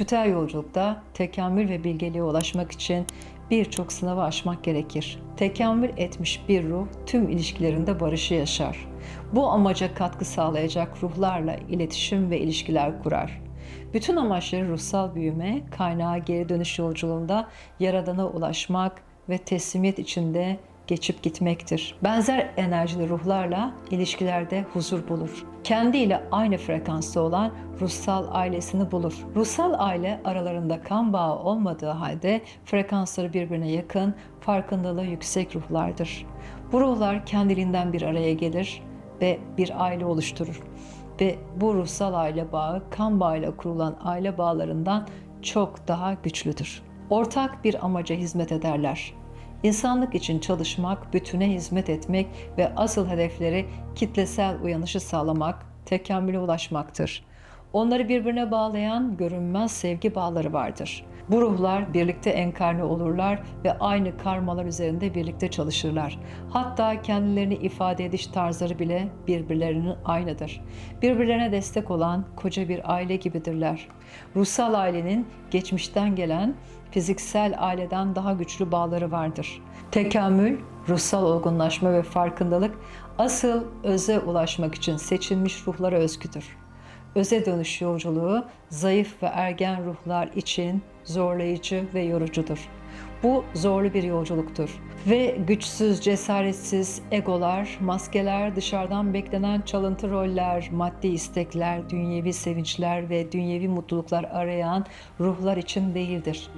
Spiritüel yolculukta tekamül ve bilgeliğe ulaşmak için birçok sınavı aşmak gerekir. Tekamül etmiş bir ruh tüm ilişkilerinde barışı yaşar. Bu amaca katkı sağlayacak ruhlarla iletişim ve ilişkiler kurar. Bütün amaçları ruhsal büyüme, kaynağa geri dönüş yolculuğunda yaradana ulaşmak ve teslimiyet içinde geçip gitmektir. Benzer enerjili ruhlarla ilişkilerde huzur bulur. Kendiyle aynı frekansta olan ruhsal ailesini bulur. Ruhsal aile aralarında kan bağı olmadığı halde frekansları birbirine yakın, farkındalığı yüksek ruhlardır. Bu ruhlar kendiliğinden bir araya gelir ve bir aile oluşturur. Ve bu ruhsal aile bağı kan bağıyla kurulan aile bağlarından çok daha güçlüdür. Ortak bir amaca hizmet ederler. İnsanlık için çalışmak, bütüne hizmet etmek ve asıl hedefleri kitlesel uyanışı sağlamak, tekamüle ulaşmaktır. Onları birbirine bağlayan görünmez sevgi bağları vardır. Bu ruhlar birlikte enkarne olurlar ve aynı karmalar üzerinde birlikte çalışırlar. Hatta kendilerini ifade ediş tarzları bile birbirlerinin aynıdır. Birbirlerine destek olan koca bir aile gibidirler. Ruhsal ailenin geçmişten gelen fiziksel aileden daha güçlü bağları vardır. Tekamül, ruhsal olgunlaşma ve farkındalık asıl öze ulaşmak için seçilmiş ruhlara özgüdür. Öze dönüş yolculuğu zayıf ve ergen ruhlar için zorlayıcı ve yorucudur. Bu zorlu bir yolculuktur ve güçsüz, cesaretsiz egolar, maskeler, dışarıdan beklenen çalıntı roller, maddi istekler, dünyevi sevinçler ve dünyevi mutluluklar arayan ruhlar için değildir.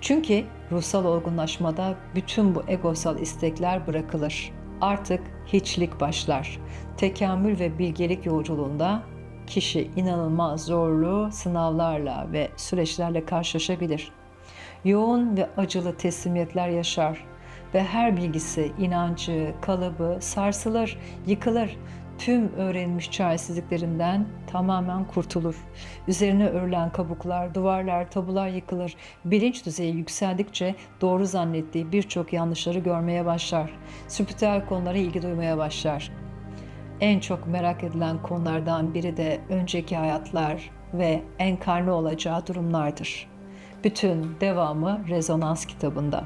Çünkü ruhsal olgunlaşmada bütün bu egosal istekler bırakılır. Artık hiçlik başlar. Tekamül ve bilgelik yolculuğunda kişi inanılmaz zorlu sınavlarla ve süreçlerle karşılaşabilir. Yoğun ve acılı teslimiyetler yaşar ve her bilgisi, inancı, kalıbı sarsılır, yıkılır. Tüm öğrenmiş çaresizliklerinden tamamen kurtulur. Üzerine örülen kabuklar, duvarlar, tabular yıkılır. Bilinç düzeyi yükseldikçe doğru zannettiği birçok yanlışları görmeye başlar. Spiritüel konulara ilgi duymaya başlar. En çok merak edilen konulardan biri de önceki hayatlar ve enkarne olacağı durumlardır. Bütün devamı Rezonans kitabında.